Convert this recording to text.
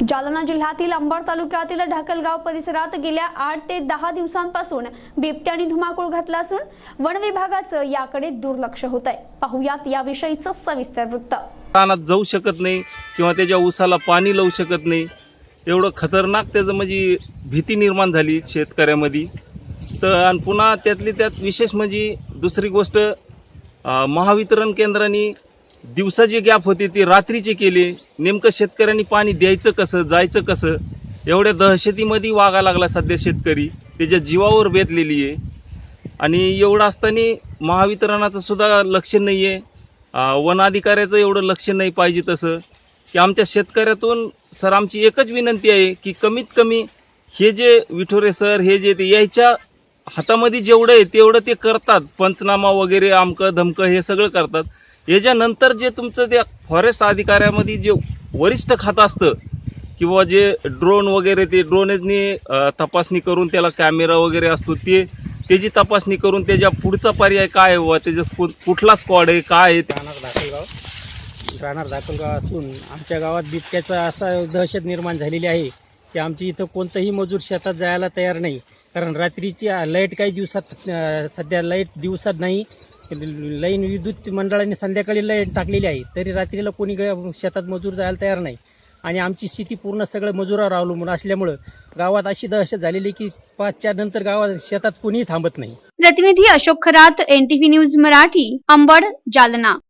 जालना जिल्ह्यातील अंबड तालुक्यातील ढाकलगाव परिसरात गेल्या आठ ते दहा दिवसांपासून बिबट्याने धुमाकूळ घातला असून वन विभागाचं याकडे दुर्लक्ष होत आहे. पाहुयात याविषयीचं सविस्तर वृत्त. रानात जाऊ शकत नाही किंवा त्याच्या ऊसाला पाणी लावू शकत नाही. एवढं खतरनाक त्याचं म्हणजे भीती निर्माण झाली शेतकऱ्यामध्ये. तर आणि पुन्हा त्यातली त्यात विशेष म्हणजे दुसरी गोष्ट महावितरण केंद्राने दिवसाची गॅप होती ती रात्रीचे केले. नेमकं शेतकऱ्यांनी पाणी द्यायचं कसं जायचं कसं? एवढ्या दहशतीमध्ये वागा लागला सध्या शेतकरी. त्याच्या जीवावर बेतलेली आहे. आणि एवढं असताना महावितरणाचं सुद्धा लक्ष नाही आहे वनाधिकाऱ्याचं वन अधिकाऱ्याचं एवढं लक्ष नाही पाहिजे तसं. की आमच्या शेतकऱ्यातून सर आमची एकच विनंती आहे की कमीत कमी हे जे विठोरे सर हे जे ते यायच्या हातामध्ये जेवढं आहे तेवढं ते करतात. पंचनामा वगैरे आमकं धमकं हे सगळं करतात. याच्यानंतर जे तुमचं त्या फॉरेस्ट अधिकाऱ्यामध्ये जे वरिष्ठ खातं असतं किंवा जे ड्रोन वगैरे ते ड्रोनेजनी तपासणी करून त्याला कॅमेरा वगैरे असतो ते त्याची तपासणी करून त्याच्या पुढचा पर्याय काय आहे व त्याच्या कु- कुठला स्क्वॉड आहे? काय आहे? राहणार दाखलगाव. राहणार दाखलगाव असून आमच्या गावात बिबट्याचा असा दहशत निर्माण झालेली आहे की आमची इथं कोणतंही मजूर शेतात जायला तयार नाही. कारण रात्रीची लाइट काही दिवसात सध्या लाइट दिवसात नाही. लाईन विद्युत मंडळाने संध्याकाळी लाइट टाकलेली आहे. तरी रात्रीला कोणी शेतात मजूर जायला तयार नाही. आणि आमची स्थिती पूर्ण सगळं मजुरावर अवलंबून असल्यामुळं गावात अशी दहशत झालेली की पाचच्या नंतर गावात शेतात कोणीही थांबत नाही. प्रतिनिधी अशोक खरात एनटीव्ही न्यूज मराठी अंबड जालना.